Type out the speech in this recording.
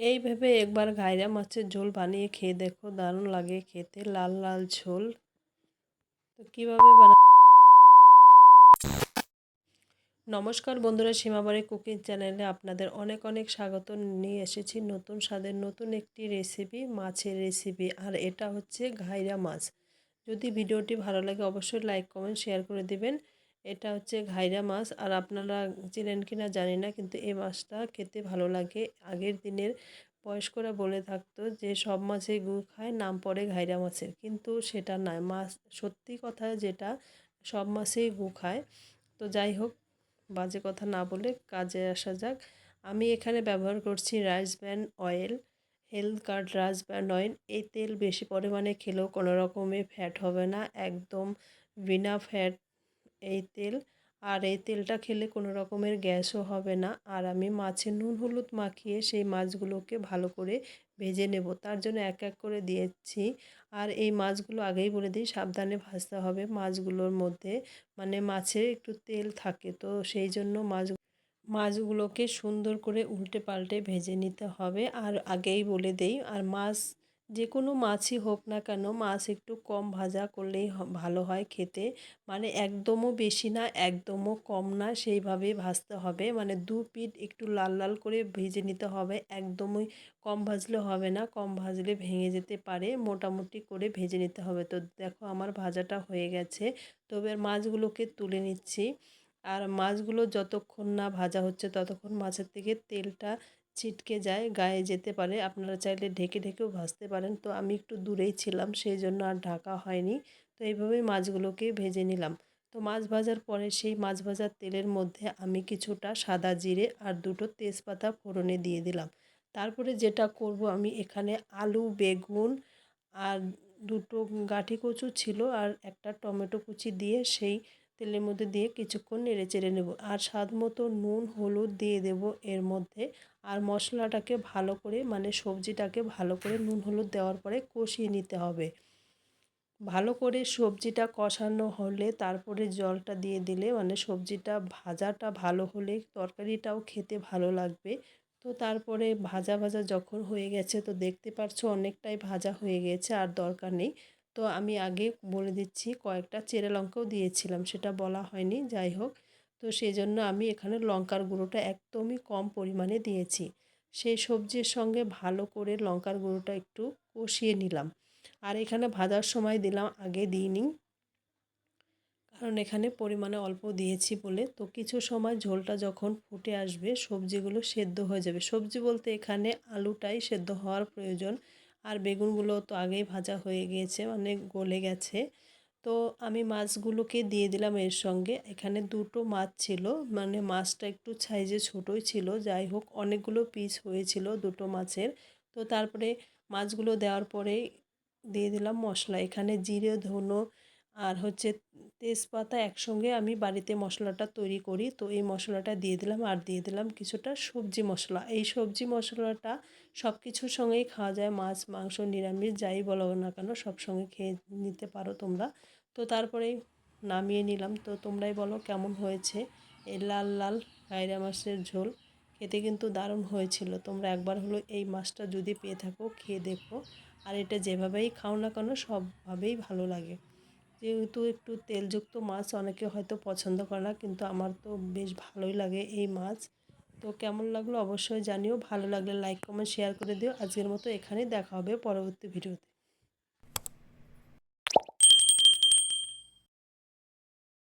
এইভাবে একবার ঘাইরা মাছের ঝোল বানিয়ে খেয়ে দেখো, দারুণ লাগে খেতে, লাল লাল ঝোল। তো কীভাবে বানা নমস্কার বন্ধুরা সীমাবাড়ি কুকিং চ্যানেলে আপনাদের অনেক অনেক স্বাগত। নিয়ে এসেছি নতুন স্বাদের নতুন একটি রেসিপি, মাছের রেসিপি, আর এটা হচ্ছে ঘাইরা মাছ। যদি ভিডিওটি ভালো লাগে, অবশ্যই লাইক, কমেন্ট, শেয়ার করে দিবেন। এটা হচ্ছে ঘাইরা মাছ, আর আপনারা চেনেন কি না জানি না, কিন্তু এই মাছটা খেতে ভালো লাগে। আগের দিনের বয়স্করা বলে থাকতো যে, সব মাছেই গু খায়, নাম পড়ে ঘাইরা মাছের। কিন্তু সেটা নয়, মাছ সত্যি কথা যেটা, সব মাছেই গু খায়। তো যাই হোক, বাজে কথা না বলে কাজে আসা যাক। আমি এখানে ব্যবহার করছি rice bran oil, health card rice bran oil. এই তেল বেশি পরিমাণে খেলেও কোনো রকমে ফ্যাট হবে না, একদম বিনা ফ্যাট এই তেল। আর এই তেলটা খেলে কোনো রকমের গ্যাসও হবে না। আর আমি মাছের নুন হলুদ মাখিয়ে সেই মাছগুলোকে ভালো করে ভেজে নেব। তার জন্য এক এক করে দিয়েছি। আর এই মাছগুলো আগেই বলে দিই, সাবধানে ভাজতে হবে। মাছগুলোর মধ্যে মানে মাছে একটু তেল থাকে, তো সেই জন্য মাছ, মাছগুলোকে সুন্দর করে উল্টে পাল্টে ভেজে নিতে হবে। আর আগেই বলে দেই, আর মাছ যে কোনো মাছই হোক না কেন, মাছ একটু কম ভাজা করলেই ভালো হয় খেতে। মানে একদমও বেশি না, একদমও কম না সেইভাবে ভাজতে হবে। মানে দু পিঠ একটু লাল লাল করে ভেজে নিতে হবে। একদমই কম ভাজলে হবে না, কম ভাজলে ভেঙে যেতে পারে। মোটামুটি করে ভেজে নিতে হবে। তো দেখো আমার ভাজাটা হয়ে গেছে। তবে মাছগুলোকে তুলে নিচ্ছি। আর মাছগুলো যতক্ষণ না ভাজা হচ্ছে, ততক্ষণ মাছের থেকে তেলটা ছিটকে যায়, গায়ে যেতে পারে। আপনারা চাইলে ঢেকে ঢেকেও ভাজতে পারেন। তো আমি একটু দূরেই ছিলাম, সেই জন্য আর ঢাকা হয়নি। তো এইভাবেই মাছগুলোকে ভেজে নিলাম। তো মাছ ভাজার পরে সেই মাছ ভাজার তেলের মধ্যে আমি কিছুটা সাদা জিরে আর দুটো তেজপাতা ফোড়নে দিয়ে দিলাম। তারপরে যেটা করব আমি এখানে আলু, বেগুন আর দুটো গাঠি কচু ছিল আর একটা টমেটো কুচি দিয়ে সেই তেলের মধ্যে দিয়ে কিছুক্ষণ নেড়ে চেড়ে নেব। আর স্বাদ মতো নুন, হলুদ দিয়ে দেব এর মধ্যে। আর মশলাটাকে ভালো করে মানে সবজিটাকে ভালো করে নুন, হলুদ দেওয়ার পরে কষিয়ে নিতে হবে। ভালো করে সবজিটা কষানো হলে, তারপরে জলটা দিয়ে দিলে মানে সবজিটা ভাজাটা ভালো হলে, তরকারিটাও খেতে ভালো লাগবে। তো তারপরে ভাজা ভাজা যখন হয়ে গেছে, তো দেখতে পারছ অনেকটাই ভাজা হয়ে গেছে, আর দরকার নেই। তো আমি আগে বলে দিচ্ছি, কয়েকটা চেরা লঙ্কাও দিয়েছিলাম, সেটা বলা হয়নি, যাই হোক। তো সেই জন্য আমি এখানে লঙ্কার গুঁড়োটা একদমই কম পরিমাণে দিয়েছি। সেই সবজির সঙ্গে ভালো করে লঙ্কার গুঁড়োটা একটু কষিয়ে নিলাম। আর এখানে ভাজার সময় দিলাম, আগে দিইনি কারণ এখানে পরিমাণে অল্প দিয়েছি বলে। তো কিছু সময় ঝোলটা যখন ফুটে আসবে, সবজিগুলো সেদ্ধ হয়ে যাবে। সবজি বলতে এখানে আলুটাই সেদ্ধ হওয়ার প্রয়োজন। আর বেগুনগুলো তো আগেই ভাজা হয়ে গিয়েছে মানে গলে গেছে। তো আমি মাছগুলোকে দিয়ে দিলাম এর সঙ্গে। এখানে দুটো মাছ ছিল মানে মাছটা একটু সাইজে ছোটোই ছিল। যাই হোক, অনেকগুলো পিস হয়েছিল দুটো মাছের। তো তারপরে মাছগুলো দেওয়ার পরে দিয়ে দিলাম মশলা। এখানে জিরে, ধনো আর হচ্ছে তেজপাতা একসঙ্গে আমি বাড়িতে মশলাটা তৈরি করি। তো এই মশলাটা দিয়ে দিলাম আর দিয়ে দিলাম কিছুটা সবজি মশলা। এই সবজি মশলাটা সব কিছুর সঙ্গেই খাওয়া যায়। মাছ, মাংস, নিরামিষ, যাই বলো না কেন সব সঙ্গে খেয়ে নিতে পারো তোমরা। তো তারপরে নামিয়ে নিলাম। তো তোমরাই বলো কেমন হয়েছে? এই লাল লাল কায়রা মাছের ঝোল খেতে কিন্তু দারুণ হয়েছিল। তোমরা একবার হলো এই মাছটা যদি পেয়ে থাকো, খেয়ে দেখো। আর এটা যেভাবেই খাও না কেন, সবভাবেই ভালো লাগে। যেহেতু একটু তেলযুক্ত মাছ অনেকে হয়তো পছন্দ করে না, কিন্তু আমার তো বেশ ভালোই লাগে এই মাছ। তো কেমন লাগল অবশ্যই জানিও, ভালো লাগলে লাইক কমেন্ট শেয়ার করে দিও। আজকের মতো এখানেই দেখা হবে পরবর্তী ভিডিওতে